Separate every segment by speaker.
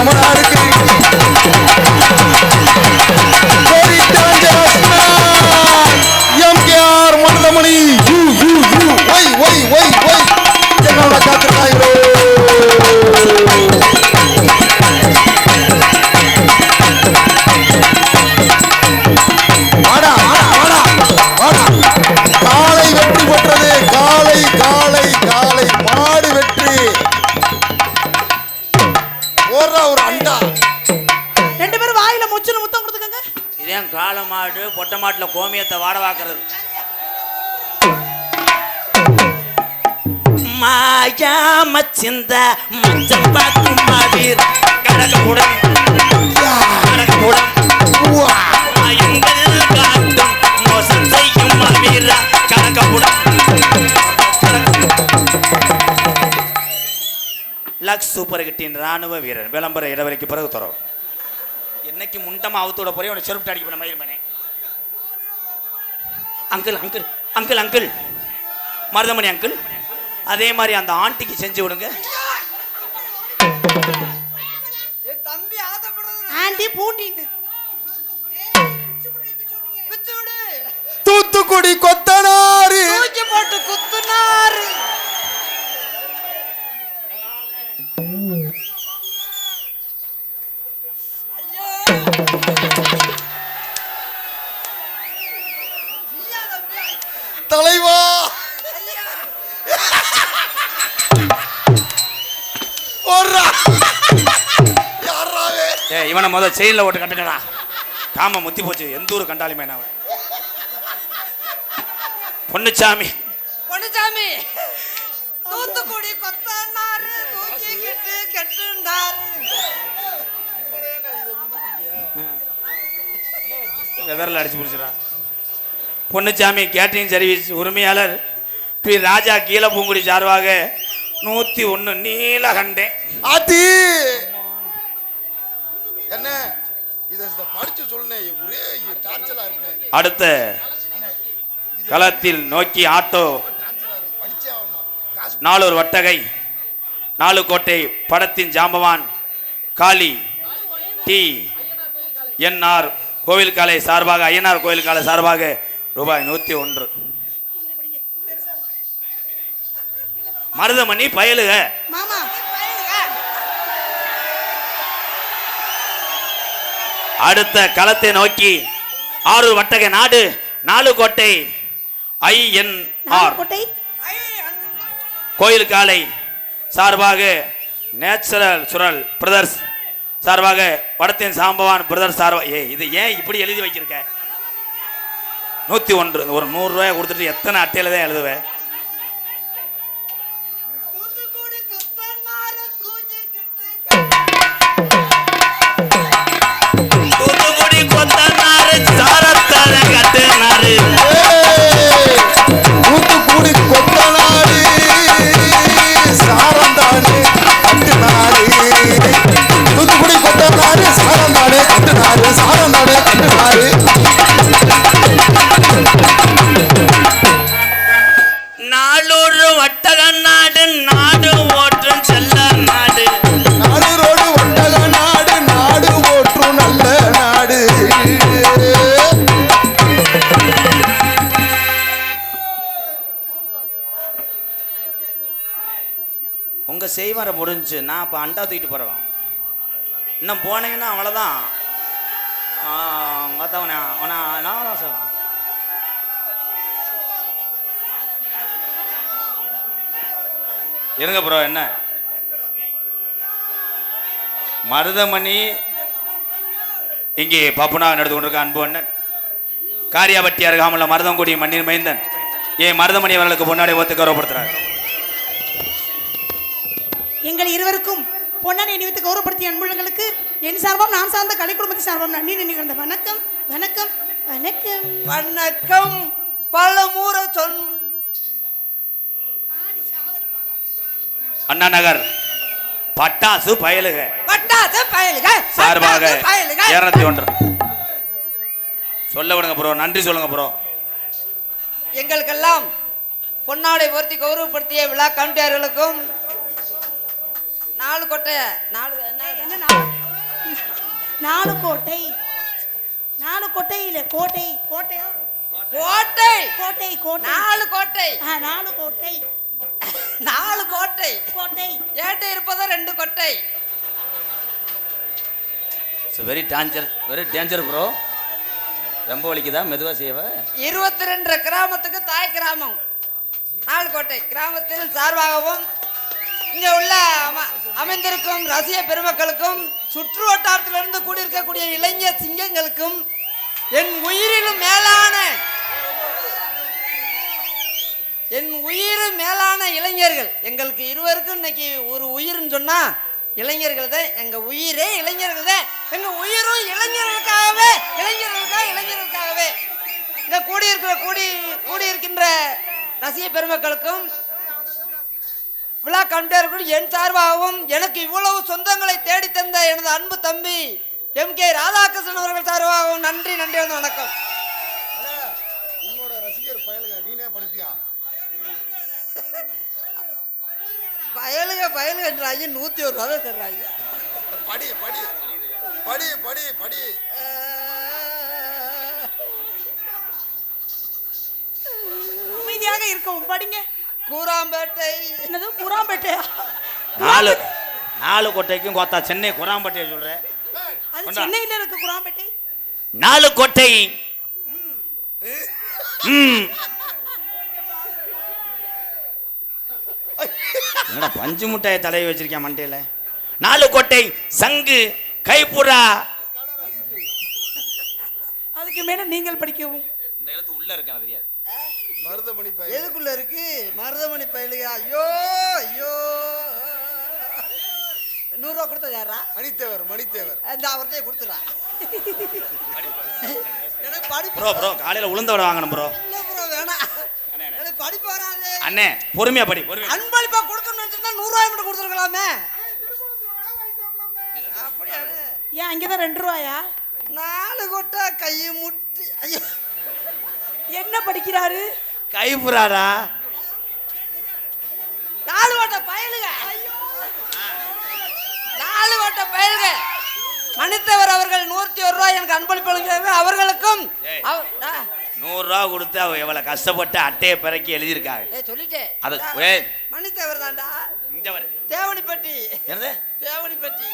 Speaker 1: enamorado. சிந்த மச்சம் பார்க்கும் மாவீர் கடகமுடன் எங்கள் காட்டும் மோசம் செய்யும் லக்ஸ் சூப்பர் கிட்டின் ராணுவ வீரர் விளம்பர இடவெளிக்கு பிறகு தரோம் என்னைக்கு முண்டமா அவுத்தோட போய் உன செருப்பு அடிக்க போன மயில் பண்ணே uncle uncle uncle uncle. Marudhamani uncle. அதே மாதிரி அந்த ஆண்டிக்கு செஞ்சு விடுங்க.
Speaker 2: ஆண்டி பூண்டி
Speaker 3: தூத்துக்குடி கொத்தனாரு
Speaker 2: தூக்கி போட்டு குத்துனாரு
Speaker 3: தலைவா ஓடுறா யாராவே?
Speaker 1: ஏ இவனை முதல் செயினில் ஓட்டு கட்டுக்கடா காம முத்தி போச்சு. எந்த ஊர் கண்டாலுமே நான் பொன்னுச்சாமி.
Speaker 2: பொண்ணுசாமி தூத்துக்குடி கொத்தனாரு தூக்கிக்கிட்டு கெட்டுண்டாரு.
Speaker 1: விரல் அடிச்சு பிடிச்சிடா பொன்னுச்சாமி கேட்டரிங் சர்வீஸ் உரிமையாளர் பி. ராஜா கீழப்பூங்குடி சார்பாக நூற்றி ஒன்று நீலகண்டேன்.
Speaker 3: ஆத்தி என்ன? இதை படிச்சு சொல்லுனே ஒரே டார்ச்சலா இருக்குனே.
Speaker 1: அடுத்த களத்தில் நோக்கி ஆட்டோ. நாளூர் வட்டகை நாலு கோட்டை படத்தின் ஜாம்பவான் காளி டி. என்ஆர் கோவில் காலை சார்பாக ஐயனார் கோவில் காலை சார்பாக ரூபாய் நூற்றி ஒன்று. மருதமணி பயலுக. அடுத்த களத்தை நோக்கி ஆறு வட்டகை நாடு நாலு கோட்டை ஐஎன்ஆர்.
Speaker 2: கோட்டை
Speaker 1: கோயில் காலை சார்பாக நேச்சுரல் சுரல் பிரதர்ஸ் சார்பாக வடத்தின் சாம்பவான் பிரதர்ஸ் சார்பாக ஏய் இது ஏன் இப்படி எழுதி வைக்கிருக்க நூற்றி ஒன்று ஒரு நூறுரூவாய் கொடுத்துட்டு எத்தனை அட்டையில் தான் எழுதுவேன்
Speaker 2: கொத்தனாரு
Speaker 1: சாரத்தார கட்டுனாரு. செய்வாரை நான் இப்போ அண்டா தூக்கிட்டு போகிறவன் இன்னும் போனீங்கன்னா அவ்வளோதான் அவனா நான் தான் சார் இருங்க ப்ரோ என்ன? மருதமணி இங்கே பாப்புனா நடந்து கொண்டிருக்க அன்பு அண்ணன். காரியாபட்டி அருகாமல மருதங்குடி மண்ணின் மைந்தன். ஏ மருதமணி அவர்களுக்கு முன்னாடி ஒத்து கௌரவப்படுத்துறாரு?
Speaker 2: எங்கள் இருவருக்கும் பொன்னாடி நினைத்து கௌரவப்படுத்திய அன்புள்ளங்களுக்கு என் சார்பாம் நான் சார்ந்த கலை குடும்பத்தின் சார்பாம் நன்றி நினைக்கிற வணக்கம் வணக்கம் வணக்கம்.
Speaker 4: வணக்கம். பல முறை சொன்
Speaker 1: அண்ணா நகர் பட்டாசு பயலுக.
Speaker 4: பட்டாத பயலுக
Speaker 1: சார்பாக
Speaker 4: பட்டாசு
Speaker 1: இருநூத்தி ஒன்று. சொல்ல விடுங்க ப்ரோ நன்றி சொல்லுங்க ப்ரோ.
Speaker 4: எங்களுக்கெல்லாம் பொன்னாடை பொருத்தி கௌரவப்படுத்திய விழா கமிட்டியாளர்களுக்கும் நாலு கொட்டை. நாலு என்ன
Speaker 2: நாலு? கோட்டை. நாலு கோட்டை இல்ல கோட்டை. கோட்டையா?
Speaker 4: கோட்டை.
Speaker 2: கோட்டை கோட்டை.
Speaker 4: நாலு கோட்டை.
Speaker 2: ஆ, நாலு கோட்டை.
Speaker 4: நாலு கோட்டை.
Speaker 2: கோட்டை.
Speaker 4: ஏட்டை இருப்பதோ ரெண்டு கொட்டை.
Speaker 1: It's very danger very danger bro ரொம்ப வலிக்குதா? மெதுவாக செய்யவ?
Speaker 4: இருபத்தி ரெண்டு கிராமத்துக்கு தாய் கிராமம். நாலு கோட்டை. கிராமத்தில் சார்பாகவும் இங்கே உள்ள அம அமைந்திருக்கும் ரசிக பெருமக்களுக்கும் சுற்று வட்டாரத்திலிருந்து கூடியிருக்கக்கூடிய இளைஞர் சிங்கங்களுக்கும் என் உயிரிலும் மேலான என் உயிர் மேலான இளைஞர்கள் எங்களுக்கு இருவருக்கும் இன்னைக்கு ஒரு உயிர்னு சொன்னா இளைஞர்கள் தான் எங்க உயிரே இளைஞர்கள் தான் எங்க உயிரும் இளைஞர்களுக்காகவே இளைஞர்களுக்காக இளைஞர்களுக்காகவே. இங்க கூடியிருக்கிற கூடி கூடியிருக்கின்ற ரசிக பெருமக்களுக்கும் விழா கண்டவர்களும் என் சார்பாகவும் எனக்கு இவ்வளவு சொந்தங்களை தேடி தந்த எனது அன்பு தம்பி எம். கே. ராதாகிருஷ்ணன் அவர்கள் சார்பாகவும் நன்றி நன்றி வந்து வணக்கம்.
Speaker 3: படிப்பியா
Speaker 4: பயலுக பயலுகன்றாங்க நூற்றி ஒரு ரூபா தர்றாங்க
Speaker 3: படி படி. படி படி படி.
Speaker 2: அமைதியாக இருக்கவும் படிங்க.
Speaker 4: கூராம்பேட்டை
Speaker 2: என்னது புறாம்பேட்டையா
Speaker 1: நாலு நாலு கோட்டைக்கும் கோத்தா சென்னை குராம்பட்டியை சொல்கிறேன்
Speaker 2: அது. சென்னையில இருக்கு குராம்பேட்டை
Speaker 1: நாலு கோட்டை. என்னடா பஞ்சு முட்டாயை தலையை வச்சிருக்கேன் மண்டையில? நாலு கோட்டை சங்கு கைப்புறா.
Speaker 2: அதுக்கு மேல நீங்கள் படிக்கவும்.
Speaker 1: இந்த எழுத்து உள்ள இருக்கான தெரியாது.
Speaker 3: மருதமணி பய
Speaker 4: எதுக்குள்ள இருக்கு? மருதமணி பயலுக ஐயோ ஐயோ. நூறுரூவா கொடுத்தா யாரா
Speaker 3: மணித்தேவர் மணித்தேவர்.
Speaker 4: இந்த அவர்கிட்டயே கொடுத்துறா எனக்கு படிப்பு
Speaker 1: ப்ரோ ப்ரோ காலையில உளுந்த வடை வாங்கணும் ப்ரோ.
Speaker 4: இல்லை ப்ரோ வேணாம் எனக்கு படிப்பு வராது.
Speaker 1: அண்ணே பொறுமையா படி பொறுமையா
Speaker 4: அன்பளிப்பா கொடுக்கணும்னு வச்சிருந்தா நூறுரூவாய் மட்டும் கொடுத்துருக்கலாமே. அப்படியா
Speaker 2: ஏன் அங்கதான் ரெண்டு ரூபாயா?
Speaker 4: நாலு கொட்டை கையை முட்டி ஐயோ.
Speaker 2: என்ன படிக்கிறாரு?
Speaker 1: கைப்புறாடா
Speaker 4: நாலு கொட்டை பயலுக நாலு கொட்டை பயலுக மணித்தவர் அவர்கள் நூற்றி ஒரு ரூபாய் எனக்கு அன்பளிப்பு அவர்களுக்கும் ஆ,
Speaker 1: நூறுரூவா கொடுத்து அவ எவ்வளவு கஷ்டப்பட்டு அட்டையை பிறக்கி எழுதியிருக்காங்க.
Speaker 4: சொல்லிட்டேன்
Speaker 1: அது.
Speaker 4: மணித்தவர் தான்டா.
Speaker 1: இந்த வரு.
Speaker 4: தேவனிப்பட்டி.
Speaker 1: என்னது?
Speaker 4: தேவனிப்பட்டி.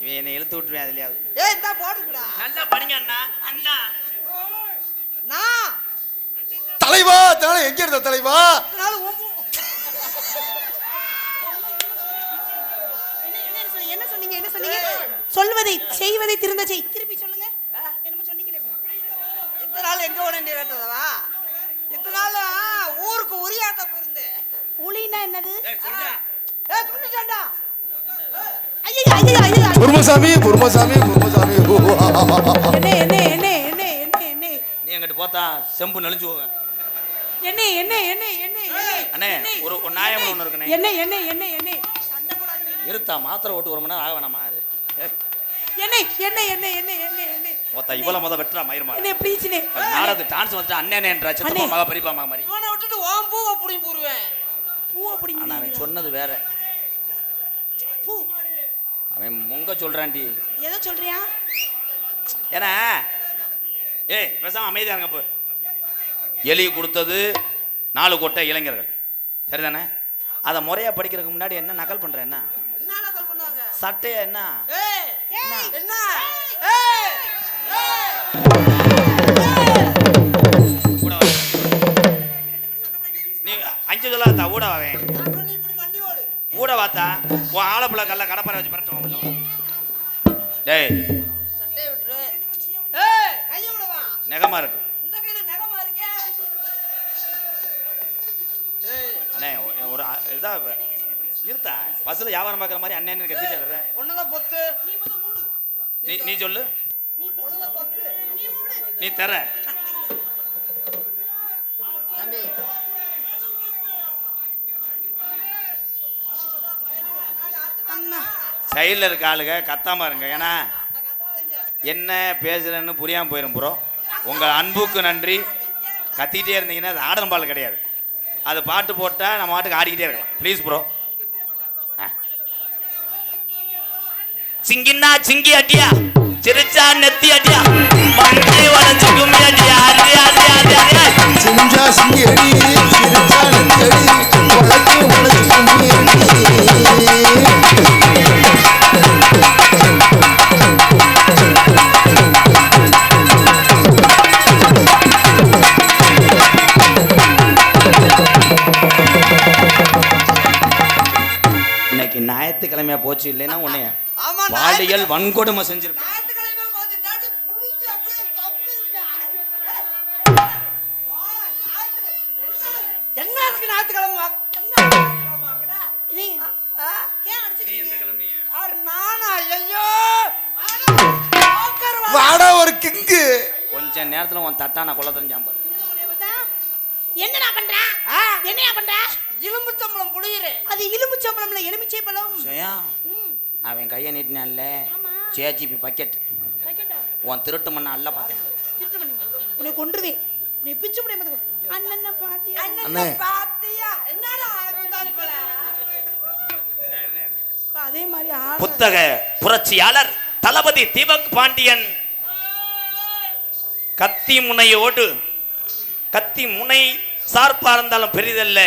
Speaker 1: இவன் என்னை இழுத்து விட்டுருவேன் அதுலயாவது.
Speaker 4: ஏய் இந்தா போட்டுக்கடா
Speaker 1: நல்லா படிங்க அண்ணா. அண்ணா.
Speaker 4: நான்.
Speaker 3: தலைவா தலை எங்க இருந்த தலைவா?
Speaker 4: இதனால உப்பு-
Speaker 2: என்ன என்ன சொன்னீங்க? என்ன சொன்னீங்க என்ன சொன்னீங்க? சொல்வதை செய்வதை திருந்த செய். திருப்பி சொல்லுங்க. என்னமோ சொன்னீங்களே
Speaker 4: இத்தனை நாள் எங்க ஓட வேண்டிய வேண்டதவா இத்தனை நாள் ஊருக்கு உரியாட்ட போயிருந்தேன்.
Speaker 2: உளினா என்னது? ஐயோ
Speaker 3: குருமசாமி குருமசாமி.
Speaker 2: என்ன என்ன என்ன.
Speaker 1: நீ எங்கிட்ட போத்தா செம்பு நெளிஞ்சு போவேன்
Speaker 2: என்ன என்ன என்ன என்ன
Speaker 1: அண்ணே ஒரு ஒரு நியாயம் ஒன்று இருக்குண்ணே
Speaker 2: என்ன என்ன என்ன என்ன.
Speaker 1: இருத்தா மாத்திரை ஓட்டு ஒரு மணி நேரம் ஆக வேணாமா. ஏய்,
Speaker 2: என்ன என்ன என்ன என்ன என்ன என்ன
Speaker 1: போத்தா இவ்வளவு முத வெட்டுறா மயிரமா
Speaker 2: என்ன ப்ளீஸ்னே
Speaker 1: நாடகத்து டான்ஸ் வந்துட்டு அண்ணேன்ற சித்தப்பா. மக பெரியப்பா மக மாதிரி
Speaker 4: இவனை விட்டுட்டு ஓம் பூவை புடி போடுவேன்
Speaker 2: பூ அப்படிங்க
Speaker 1: ஆனா அவன் சொன்னது வேற
Speaker 2: பூ
Speaker 1: அவன் முங்க சொல்றான்டி
Speaker 2: எதை சொல்றியா
Speaker 1: ஏன்னா ஏய் பேசாம அமைதியா இருங்க போ. எலி கொடுத்தது நாலு கோட்டை இளைஞர்கள். சரிதானே? அதை முறையா படிக்கிறதுக்கு முன்னாடி என்ன நகல் பண்ற என்ன? சட்டையா என்ன? அஞ்சு சொல்லாதா ஊட வாவேன் ஊட வாத்தா. உன் ஆலப்புள்ள கல்ல கடப்பாரை வச்சு வா. டேய் நெகமா இருக்கு.
Speaker 4: இந்த கையில நகமா இருக்கே. ஏய்.
Speaker 1: அண்ணே ஒரு இதா இருத்தா? பஸ்ஸில் வியாபாரம் பார்க்குற மாதிரி அண்ணன் வர்ற.
Speaker 4: ஒன்னதான் பொத்து.
Speaker 1: நீ நீ சொல்லு. நீ தர.
Speaker 4: தம்பி.
Speaker 1: சைடில் இருக்க ஆளுங்க கத்தாம இருங்க. ஏன்னா என்ன பேசுறேன்னு புரியாம போயிடும் ப்ரோ. உங்கள் அன்புக்கு நன்றி. கத்திக்கிட்டே இருந்தீங்கன்னா அது ஆடலும் பால் கிடையாது. அது பாட்டு போட்டால் நம்ம பாட்டுக்கு ஆடிக்கிட்டே இருக்கலாம். ப்ளீஸ் ப்ரோ சிங்கின்னா சிங்கி அட்டியா சிரிச்சா நெத்தி அட்டியா மண்டை வளர்ச்சி கும்மி அட்டியா அடி அடி அடி அடி.
Speaker 3: சிஞ்சா சிங்கடி சிரிச்சா வளர்ச்சி வளர்ச்சி கும்மி கும்மியடி
Speaker 4: ஐயோ போக்கர் வா-
Speaker 3: வாடா ஒரு கிங்கு.
Speaker 1: கொஞ்ச நேரத்துல உன் தட்டான கொள்ள தெரிஞ்சாம்பர்
Speaker 2: என்னடா பண்ற?
Speaker 4: ஆ?
Speaker 2: என்னையா பண்ற?
Speaker 4: எலும்புச்சம்பளம் புளியுறேன்
Speaker 2: அது இலும்பு சம்பளம்ல எலுமிச்சை பழம்
Speaker 1: அவன் கையை நீட்டினான்ல. JGP bucket? உன் திருட்டு மண்ண அல்ல பார்த்தேன்.
Speaker 2: உன்னை கொன்றுவேன். உன்னை பிச்சு முடியாது அண்ணன் பாத்தியா?
Speaker 3: அண்ணே.
Speaker 4: பாத்தியா? என்னடா
Speaker 2: அதே மாதிரி
Speaker 1: புத்தக புரட்சியாளர் தளபதி தீபக் பாண்டியன். கத்தி முனையோடு கத்தி முனை சார்பா இருந்தாலும் பெரிதல்ல.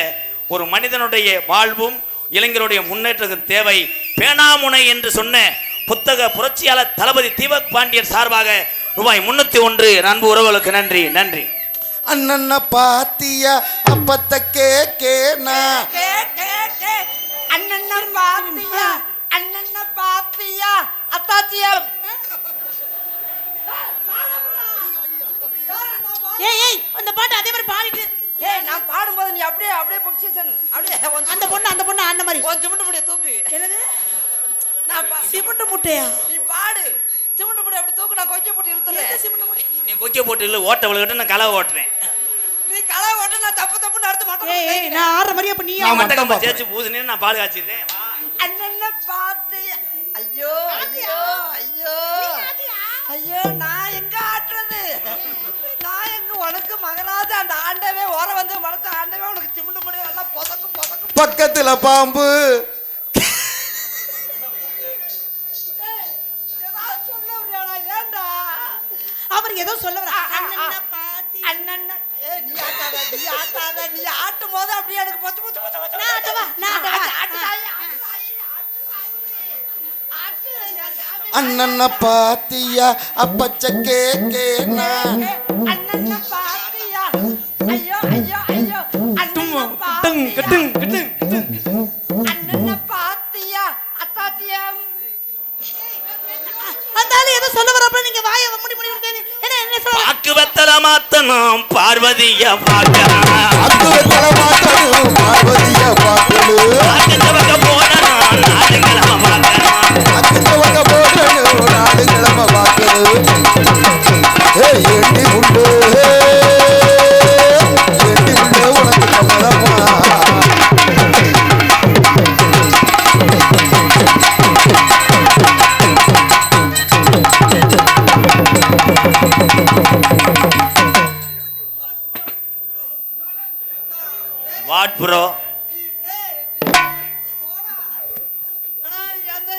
Speaker 1: ஒரு மனிதனுடைய வாழ்வும் இளைஞருடைய முன்னேற்றத்துக்கு தேவை. பேனாமுனை என்று சொன்ன புத்தக புரட்சியாளர் தளபதி தீபக் பாண்டியன் சார்பாக ரூபாய் முன்னூத்தி ஒன்று. அன்பு உறவுகளுக்கு நன்றி நன்றி.
Speaker 3: அண்ணன பாத்தியா அப்பத்த
Speaker 4: கே கே கே. அண்ணன பாத்தியா அண்ணன பாத்தியா அத்தாச்சியா
Speaker 2: ஏய் ஏய் அந்த பாட்டு அதே மாதிரி பாடிட்டு.
Speaker 4: ஏய் நான் பாடும்போது நீ அப்படியே அப்படியே பொசிஷன் அப்படியே
Speaker 2: அந்த பொண்ணு அந்த பொண்ணு அந்த மாதிரி.
Speaker 4: உன் சிமெண்ட் முடிய தூக்கு.
Speaker 2: என்னது?
Speaker 4: நான் பா-
Speaker 2: சிமெண்ட் முட்டையா?
Speaker 4: நீ பாடு. சிமெண்ட் முடிய அப்படி தூக்கு நான் கொஞ்சம் போட்டு இழுத்துறேன்.
Speaker 2: சிமெண்ட் முட்டை?
Speaker 1: நீ கொக்கை போட்டு இல்லை ஓட்ட விழுகிட்டு நான் களை ஓட்டுறேன்.
Speaker 4: நீ களை ஓட்டு நான் தப்பு தப்பு நடத்த
Speaker 2: ஏய் ஏய்
Speaker 4: மாட்டேன்
Speaker 2: நான் ஆடுற மாதிரி அப்ப நீ
Speaker 3: நான். மட்டும்
Speaker 1: பூசினு நான் பால் காய்ச்சிடுறேன்.
Speaker 4: அண்ணன பார்த்து ஐயோ ஐயோ ஐயோ. ஐயோ நான் எங்க மகராஜ அந்த ஆண்டவே ஓர வந்து வளர்த்த ஆண்டவே உனக்கு சிமெண்ட் முடிய எல்லாம் புதக்கு புதக்கு.
Speaker 3: பக்கத்துல பாம்பு.
Speaker 2: அவர் ஏதோ சொல்ல. அண்ணன் பாத்தி.
Speaker 4: அண்ணன் ஏ நீ ஆட்டாத நீ ஆட்டாத நீ ஆட்டும் போது அப்படியே எனக்கு பொத்து பொத்து பொத்து பொத்து.
Speaker 2: நான் ஆட்டவா? நான் ஆட்டவா?
Speaker 4: ஆட்டு, ஆட்டு தாயி, ஆட்டு தாயி, ஆட்டு தாயி. ஆட்டு தாயி.
Speaker 3: அண்ணன பாத்தியா அப்பச்ச கேக்கேனா
Speaker 4: அண்ணனை பாத்தியா?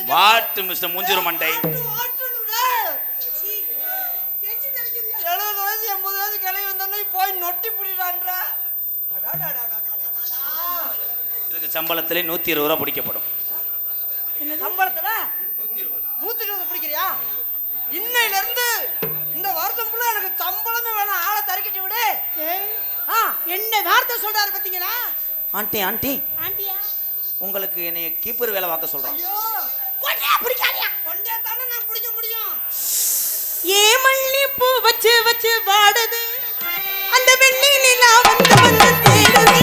Speaker 2: அந்த
Speaker 1: வாட் மிஸ்டர் முஞ்சிரு மண்டை.
Speaker 4: எழுபது வயசு எண்பது வயசு கிளவி வந்தோடனே போய் நொட்டி புடிடான்ற.
Speaker 1: இதுக்கு சம்பளத்திலே நூத்தி இருபது ரூபா பிடிக்கப்படும்.
Speaker 4: சம்பளத்துல? நூத்தி இருபது பிடிக்கிறியா? இன்னையில இருந்து இந்த வருஷம் ஃபுல்லா எனக்கு சம்பளமே வேணாம். ஆளை தறிக்கிட்டு விடு.
Speaker 2: ஏய்,
Speaker 4: ஆ?
Speaker 2: என்ன வார்த்தை சொல்றாரு பாத்தீங்களா?
Speaker 1: ஆண்டி ஆண்டி.
Speaker 2: ஆண்டியா?
Speaker 1: உங்களுக்கு என்னைய கீப்பர் வேலை பார்க்க சொல்றான்
Speaker 4: ஐயோ
Speaker 2: கொண்டே பிடிக்காதியா
Speaker 4: கொண்டே தானே நான் பிடிக்க முடியும்
Speaker 2: ஏ மல்லி பூ வச்சு வச்சு வாடுது. அந்த வெள்ளி நிலா வந்து வந்து தேடுது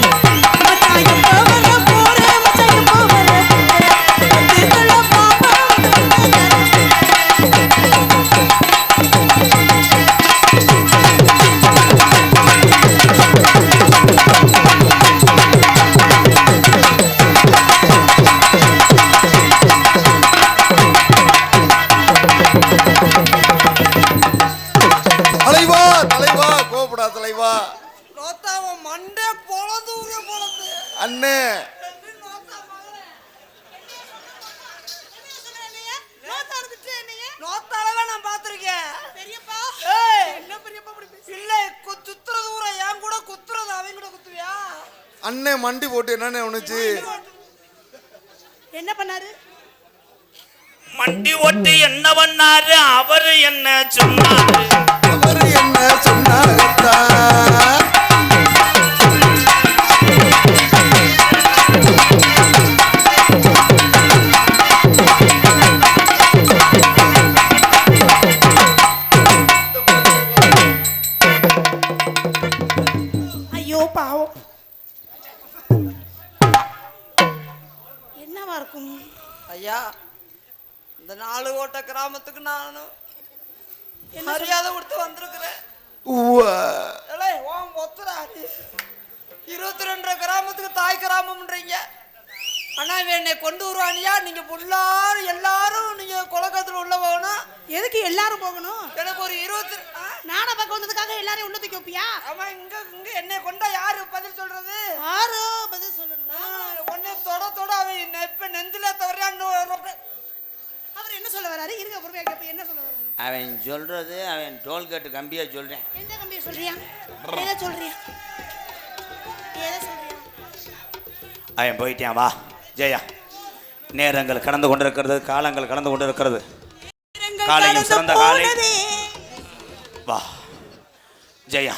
Speaker 3: போட்டு என்னன்னு ஒண்ணுச்சு
Speaker 2: என்ன பண்ணாரு?
Speaker 1: மண்டி ஒட்டி என்ன பண்ணாரு? அவரு என்ன சொன்னாரு?
Speaker 3: அவரு என்ன சொன்னாரத்தா
Speaker 4: ஓட்ட கிராமத்துக்கு நானும் மரியாதை கொடுத்து வந்திருக்கிறேன். இருபத்தி ரெண்டரை கிராமத்துக்கு தாய் கிராமம்ன்றீங்க. ஆனா என்னை கொண்டு வருவானியா? நீங்க எல்லாரும் எல்லாரும் நீங்க குலக்கத்துல உள்ள போகணும்.
Speaker 2: எதுக்கு எல்லாரும் போகணும்?
Speaker 4: எனக்கு ஒரு இருபத்தி ஆ?
Speaker 2: நாடா பக்கம் வந்ததுக்காக எல்லாரையும் உள்ள தூக்கி வைப்பியா?
Speaker 4: ஆமா இங்க இங்க என்னை கொண்டா யாரு பதில் சொல்றது?
Speaker 2: யாரோ பதில் சொல்லணும்?
Speaker 4: உன்னை தொட தொட அவன் இப்ப நெஞ்சில தவறான்னு
Speaker 2: அவர் என்ன சொல்ல வராரு? இருங்க பொறுமையா கேப்ப என்ன சொல்ல வராரு?
Speaker 1: அவன் சொல்றது அவன் டோல்கேட் கம்பியா சொல்றேன்.
Speaker 2: எந்த கம்பியை சொல்றியா? எதை சொல்றியா? எதை சொல்றியா?
Speaker 1: அவன் போயிட்டான் வா. ஜெயா நேரங்கள் கடந்து கொண்டிருக்கிறது காலங்கள் கடந்து கொண்டிருக்கிறது. காலையும் சிறந்த காலை. வா. ஜெயா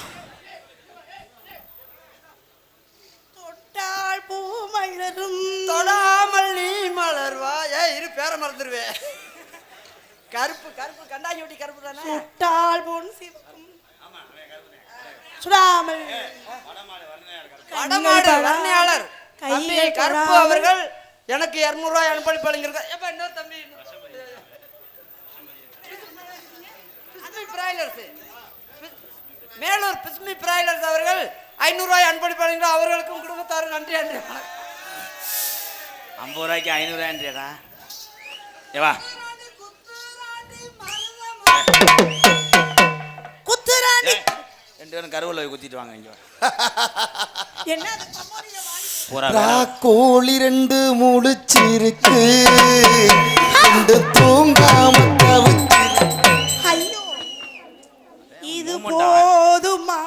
Speaker 4: கருப்பு கண்டாங்கி ஒட்டி கருப்பு தானே?
Speaker 2: சுட்டால் பொன் சிவக்கும். சுடாமல்.
Speaker 4: வடமாடு வர்ணையாளர் தம்பி கருப்பு. அவர்கள் எனக்கு இரநூறுவாய் அனுப்பி பழங்கிருக்கார் எப்ப இன்னொரு தம்பி மேலூர் பிஸ்மி பிராய்லர்ஸ் அவர்கள் ஐநூறுரூவாய் அன்பளிப்பு வழங்குகிறார் அவர்களுக்கும் குடும்பத்தாரும் நன்றி நன்றி வணக்கம்.
Speaker 1: ஐம்பது ரூபாய்க்கு ஐநூறுரூவான்றியடா ஏவா
Speaker 2: குத்துராணி
Speaker 1: ரெண்டு பேரும் கருவில் போய் குத்திட்டு வாங்க இங்கே
Speaker 2: என்ன
Speaker 3: கோழி ரெண்டு முழிச்சிருக்கு ரெண்டு தூங்காம
Speaker 2: ஐயோ இது. போதுமா?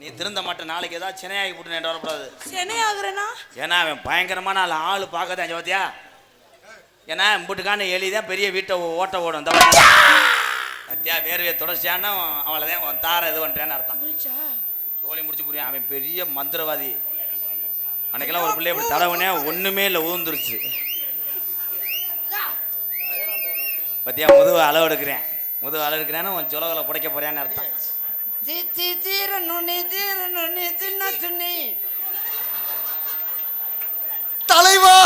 Speaker 1: நீ திருந்த மாட்டேன் நாளைக்கு ஏதாவது சினையாகி போட்டு நேற்று வரக்கூடாது.
Speaker 2: சென்னை ஆகுறேனா
Speaker 1: ஏன்னா அவன் பயங்கரமான ஆள் ஆள் பார்க்க தான் பார்த்தியா ஏன்னா இம்புட்டுக்கான எலி தான் பெரிய வீட்டை ஓட்ட ஓடும். பார்த்தியா வேர்வையை தொடர்ச்சியானா அவளை தான் உன் தார இது பண்ணுறேன்னு அர்த்தம். சோழி முடிச்சு புரியும். அவன் பெரிய மந்திரவாதி. அன்னைக்கெல்லாம் ஒரு பிள்ளை இப்படி தடவுனே ஒன்றுமே இல்லை உதிர்ந்துருச்சு பத்தியா முதுகு அளவு எடுக்கிறேன். முதுகு அளவு எடுக்கிறேன்னு உன் சொலகளை புடைக்க போறியான்னு அர்த்தம்.
Speaker 4: சின்ன சுண்ணி
Speaker 3: தலைவா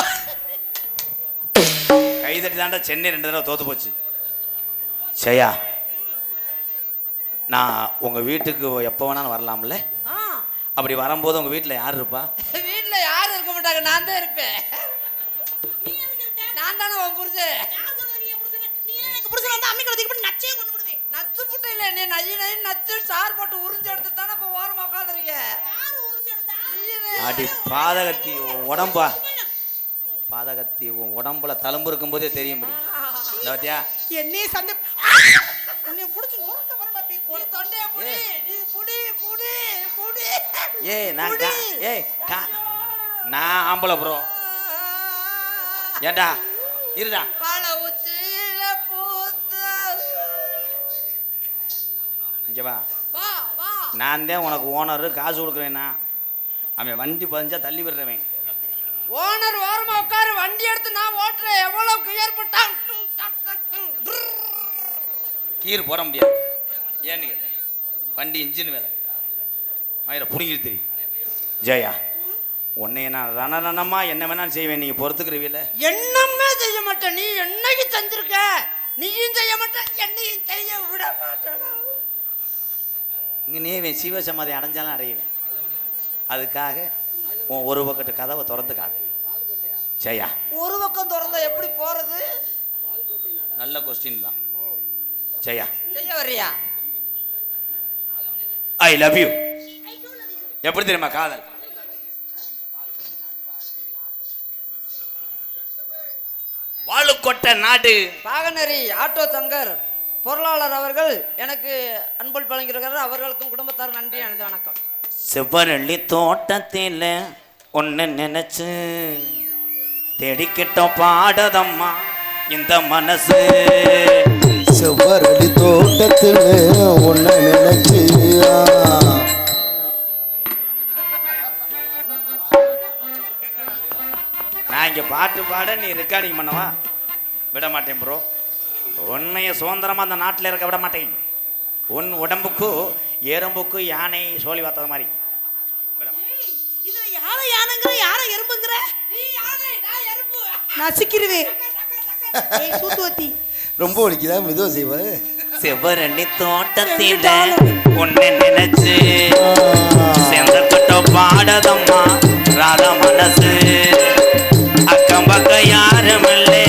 Speaker 1: கை தட்டி தாண்டா சென்னை ரெண்டு தடவை தோத்து போச்சு. சரியா நான் உங்கள் வீட்டுக்கு எப்போ வேணாலும் வரலாம்ல?
Speaker 4: ஆ.
Speaker 1: அப்படி வரும்போது உங்கள் வீட்டில் யார் இருப்பா?
Speaker 4: வீட்ல யாரும் இருக்க மாட்டாங்க. நான் தான் இருப்பேன். நான் தானே உன் புருஷன். நச்சு புட்டை இல்ல நீ நச்சு சார் போட்டு உறிஞ்சு எடுத்து தானே இப்போ ஓரமா உட்காந்துருக்கேன்
Speaker 1: அடி பாதகத்தி உடம்பா. பாதகத்தி உன் உடம்புல தழும்பு இருக்கும்போதே தெரியும்
Speaker 2: என்னையே சண்டை உன்னை புடிச்சு நொறுக்க வர பாப்பி
Speaker 4: நீ தொண்டைய புடி நீ புடி புடி புடி.
Speaker 1: ஏய் நான் ஏய் கா நான் ஆம்பளை ப்ரோ ஏண்டா? இருடா.
Speaker 4: பல உச்சியில பூத்த.
Speaker 1: இங்கே வா. நான் தான் உனக்கு ஓனரு காசு கொடுக்குறேன்னா. அவன் வண்டி பதிஞ்சா தள்ளி விடுறவன்.
Speaker 4: ஓனர் ஓரமா வண்டி எடுத்து நான் ஓட்டுறேன். எவ்வளவு கிளியர் போட்டான்.
Speaker 1: கீர் போட முடியாது. ஏன்னு கேளு. வண்டி இன்ஜின் வேலை மயிரை பிடிங்கிட்டு தெரியும் ஜெயா உன்னைய நான் ரணரணமா என்ன வேணாலும் செய்வேன். நீங்கள் பொறுத்துக்கிறவில்ல
Speaker 4: என்னமே செய்ய மாட்டேன். நீ என்னைக்கு செஞ்சிருக்க நீயும் செய்ய மாட்டேன். என்னையும் செய்ய விட மாட்டேன்.
Speaker 1: இங்கே நீவேன் சிவ சமாதி அடைஞ்சாலும் அடையுவேன் அதுக்காக உன் ஒரு பக்கத்து கதவை திறந்து காட்டு. ஜெயா.
Speaker 4: ஒரு பக்கம் திறந்தா எப்படி போறது?
Speaker 1: நல்ல கொஸ்டின் தான். ஜெயா.
Speaker 4: செய்ய வர்றியா?
Speaker 1: ஐ லவ் யூ எப்படி தெரியுமா காதல்? வாழுக்கொட்ட நாடு.
Speaker 4: பாகனரி ஆட்டோ சங்கர் பொருளாளர் அவர்கள் எனக்கு அன்பள் வழங்கியிருக்கிறார் அவர்களுக்கும் குடும்பத்தார் நன்றி எனது வணக்கம்.
Speaker 1: செவ்வரளி தோட்டத்தில் ஒன்று நினைச்சு தேடிக்கிட்டோம் பாடதம்மா. இந்த மனசு.
Speaker 3: செவ்வரளி தோட்டத்தில் உன்னை நினைச்சு.
Speaker 1: நான் இங்கே பாட்டு பாட நீ ரெக்கார்டிங் பண்ணவா விட மாட்டேன் ப்ரோ உன்னைய சுதந்திரமாக அந்த நாட்டில் இருக்க விட மாட்டேன். உன் உடம்புக்கு எறும்புக்கு யானை சோழி பார்த்தது மாதிரி.
Speaker 2: யாரை யானைங்கிற யாரை எறும்புங்கிற? சூத்துவத்தி
Speaker 3: ரொம்ப ஒழிக்குதா மெதுவா செய்வ?
Speaker 1: செவ்வரளி தோட்டத்தில் ஒன்னு நினைச்சு. செந்தக்கட்ட பாடதம்மா ராதா மனசு. அக்கம் பக்கம் யாரும் இல்லை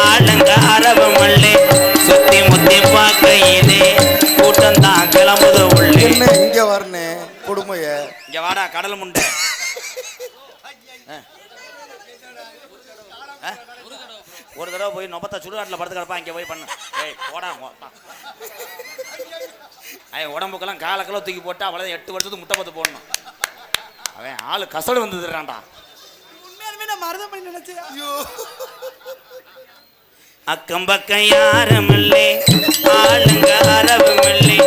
Speaker 1: ஆளுங்க அரபம் இல்லை சுத்தி முத்தி பார்க்கையிலே கூட்டம் தான் கிளம்புது உள்ளே.
Speaker 3: இங்க வரனே கொடுமைய.
Speaker 1: இங்க வாடா கடல் முண்டை. ஒரு தடவை போய் நொபத்தா சுடுகாட்டில் படுத்து கிடப்பா இங்கே போய் பண்ணு. ஏய் போடா அவன் உடம்புக்கெல்லாம் காலக்கெல்லாம் தூக்கி போட்டா அவ்வளோதான் எட்டு வருஷத்துக்கு முட்டை பத்து போடணும். அவன் ஆளு கசடு வந்துடுறான்டா. அக்கம் பக்கம் யாரும் இல்லை. ஆளுங்க அரபும் இல்லை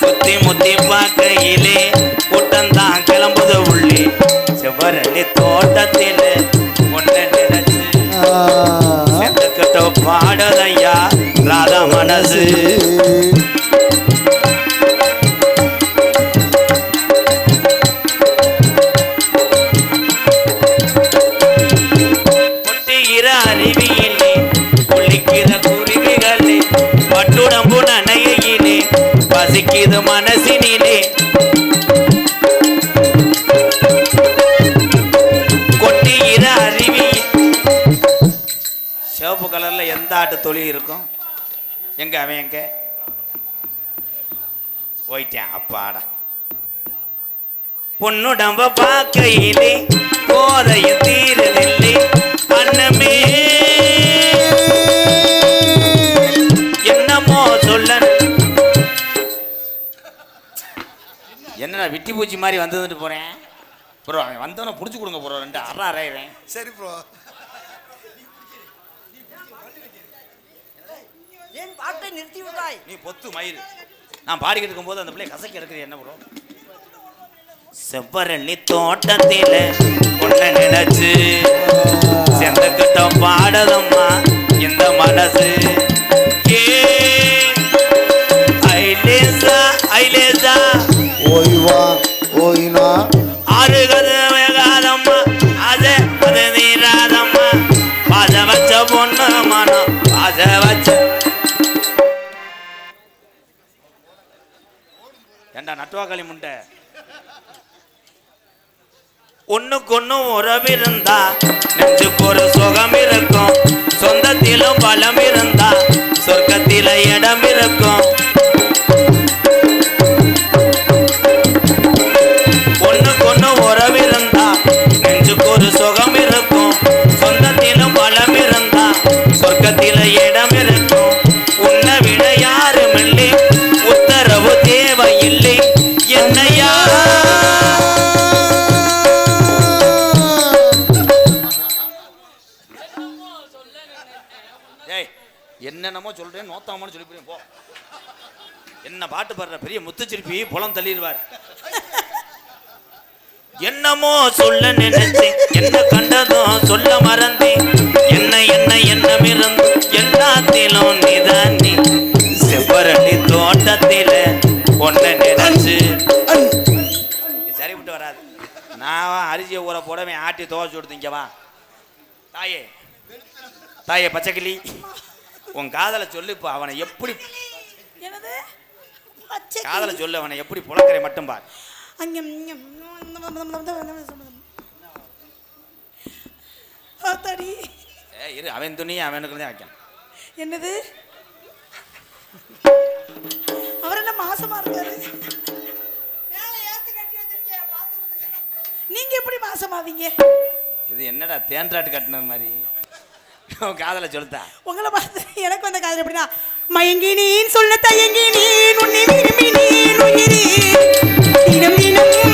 Speaker 1: சுத்தி முத்தி பார்க்கையிலே கூட்டம் தான் கிளம்புது உள்ளே. செவ்வரளி தோட்டத்தில் வாடலையா ராதா மனசு. பட்டுடம்பு நனையிலே பசிக்குது மனசினிலே. எந்த ஆட்டு தொழில் இருக்கும். எங்க அவன் எங்க? போயிட்டேன். அப்பாடா. பொண்ணுடம்ப பார்க்கையிலே போதைய தீரதில்லை அண்ணமே. என்னமோ சொல்ல என்னடா விட்டி பூச்சி மாதிரி வந்துட்டு போறேன்? ப்ரோ அவன் வந்தவன புடிச்சு கொடுங்க ப்ரோ ரெண்டு அற அரைவேன்
Speaker 3: சரி ப்ரோ.
Speaker 4: பாட்டை நிறுத்தி விட்டாய்.
Speaker 1: நீ பொத்து மயிறு நான் பாடிக்கிட்டு இருக்கும்போது அந்த பிள்ளை கசக்கி எடுக்கிறது என்ன ப்ரோ? செவ்வரளி தோட்டத்தில ஒன்ன நினைச்சு செந்தக்கிட்ட பாடதம்மா இந்த மனசு. ஏ ஐலேசா ஐலேசா.
Speaker 3: ஓய்வா ஓய்னா.
Speaker 1: ஆறுகது ஏண்டா நட்டுவாக்களி முண்டை. ஒண்ணுக்கு ஒண்ணும் உறவிருந்தா நெஞ்சுக்கு ஒரு சுகம் இருக்கும் சொந்தத்திலும் பலம் இருந்தா சொர்க்கத்தில இடம் இருக்கும் ஒண்ணுக்கு ஒண்ணு உறவிருந்தா நெஞ்சுக்கு ஒரு சுகம் இருக்கும் சொந்தத்திலும் பலம் இருந்தா சொர்க்கத்தில இடம் என்னென்னமோ சொல்கிறேன் நோத்தாமன்னு சொல்லி போறேன் போ. என்ன பாட்டு பாடுற பெரிய முத்துச்சிருப்பி புலம் தள்ளிடுவார். என்னமோ சொல்ல நினைச்சேன் என்ன கண்டதும் சொல்ல மறந்து என்ன என்ன எண்ணம் இருந்து எல்லாத்திலும் நீதான் நீ தோட்டத்தில ஒன்ன நினைச்சு இது வராது. நான் அரிசியை ஊற போடவே ஆட்டி துவச்சு கொடுத்தீங்கவா தாயே. தாயே பச்சைக்கிளி. உன் காதலை சொல்லு இப்போ அவனை எப்படி காதலை சொல்லு அவனை எப்படி புழக்கரை மட்டும் பார்.
Speaker 2: அங்கே ஆத்தாடி
Speaker 1: ஏ இரு அவன் துணியை அவனுக்கு தான் வைக்கணும்.
Speaker 2: என்னது? அவர் என்ன மாசமா இருக்காரு? நீங்க எப்படி மாசமாவீங்க?
Speaker 1: இது என்னடா தேன்றாட்டு கட்டினது மாதிரி? உன் காதலை சொல்லுதா?
Speaker 2: உங்களை பார்த்து எனக்கு வந்த காதல் எப்படின்னா மயங்கி நீன் சொல்ல தயங்கி நீன் உன்னை விரும்பி நீன் உயிரி தினம் தினம்